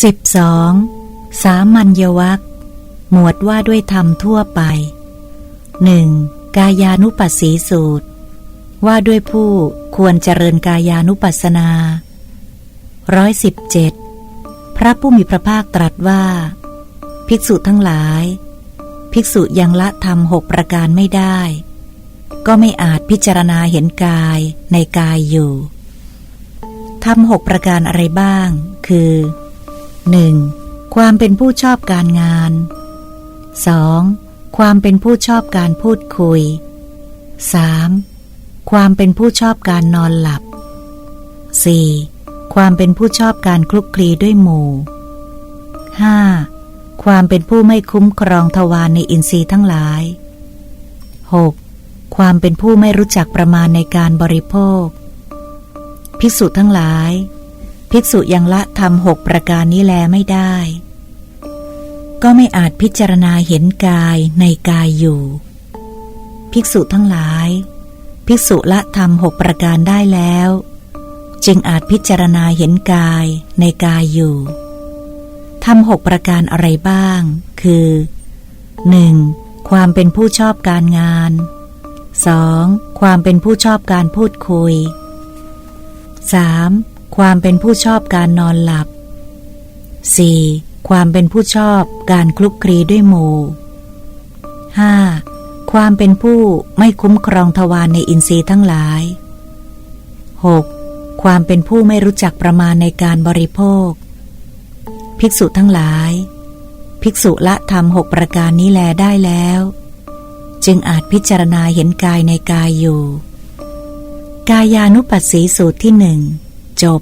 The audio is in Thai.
12. สามัญญวัคหมวดว่าด้วยธรรมทั่วไป 1. กายานุปัสสีสูตร ว่าด้วยผู้ควรเจริญกายานุปัสนาร้อยสิบเจ็ดพระผู้มีพระภาคตรัสว่า ภิกษุทั้งหลาย ภิกษุยังละธรรมหกประการไม่ได้ ก็ไม่อาจพิจารณาเห็นกายในกายอยู่ทำหกประการอะไรบ้าง คือ 1. ความเป็นผู้ชอบการงาน 2. ความเป็นผู้ชอบการพูดคุย 3. ความเป็นผู้ชอบการนอนหลับ 4. ความเป็นผู้ชอบการคลุกคลีด้วยหมู่ 5. ความเป็นผู้ไม่คุ้มครองทวารในอินทรีย์ทั้งหลาย 6. ความเป็นผู้ไม่รู้จักประมาณในการบริโภค ภิกษุทั้งหลาย ภิกษุยังละทำหกประการนี้แลไม่ได้ ก็ไม่อาจพิจารณาเห็นกายในกายอยู่ ภิกษุทั้งหลาย ภิกษุละทำหกประการได้แล้ว จึงอาจพิจารณาเห็นกายในกายอยู่ทำหกประการอะไรบ้าง คือ 1. ความเป็นผู้ชอบการงาน 2. ความเป็นผู้ชอบการพูดคุย 3. ความเป็นผู้ชอบการนอนหลับ 4. ความเป็นผู้ชอบการคลุกคลีด้วยหมู่ 5. ความเป็นผู้ไม่คุ้มครองทวารในอินทรีย์ทั้งหลาย 6. ความเป็นผู้ไม่รู้จักประมาณในการบริโภค ภิกษุทั้งหลาย ภิกษุละธรรมหกประการนี้แลได้แล้ว จึงอาจพิจารณาเห็นกายในกายอยู่ กายานุปัสสีสูตรที่หนึ่ง จบ